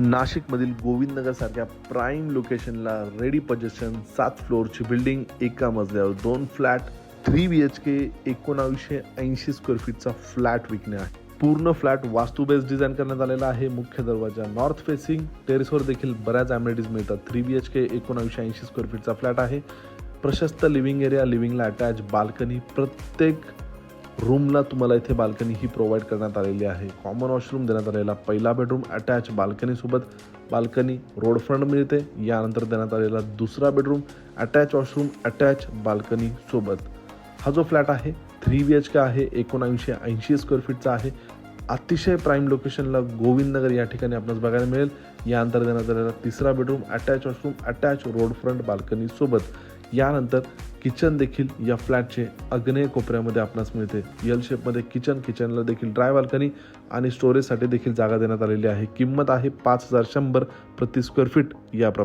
नाशिकमधील गोविंदनगरसारख्या प्राईम लोकेशनला रेडी पजेशन सात फ्लोअरची बिल्डिंग एका मजल्यावर दोन flat three B H K एकोणावीसशे ऐंशी स्क्वेअर फीटचा फ्लॅट विकणे आहे. पूर्ण फ्लॅट वास्तू बेस डिझाईन करण्यात आलेला आहे. मुख्य दरवाजा नॉर्थ फेसिंग टेरेसवर देखील बऱ्याच ॲम्युनिटीज मिळतात. थ्री बी एच के एकोणावीसशे ऐंशी स्क्वेअर फीटचा फ्लॅट आहे. प्रशस्त लिव्हिंग एरिया लिव्हिंगला अटॅच बाल्कनी प्रत्येक रूमला तुम्हाला इथे बाल्कनी ही प्रोव्हाइड करण्यात आलेली आहे. कॉमन वॉशरूम देण्यात आलेला पहिला बेडरूम अटॅच बाल्कनीसोबत बाल्कनी रोड फ्रंट मिळते. यानंतर देण्यात आलेला दुसरा बेडरूम अटॅच वॉशरूम अटॅच बाल्कनीसोबत हा जो फ्लॅट आहे थ्री बी एच के आहे एकोणऐंशी ऐंशी स्क्वेअर फीटचा आहे. अतिशय प्राईम लोकेशनला गोविंदनगर या ठिकाणी आपणास बघायला मिळेल. यानंतर देण्यात आलेला तिसरा bedroom attach washroom attach road front बाल्कनीसोबत यानंतर किचन देखील या फ्लॅटचे अग्नेय कोपऱ्यामध्ये आपणास मिळते. यल शेपमध्ये किचन किचनला देखील ड्राय बाल्कनी आणि स्टोरेजसाठी देखील जागा देण्यात आलेली आहे. किंमत आहे पाच हजार शंभर प्रति स्क्वेअर फीट याप्रमाणे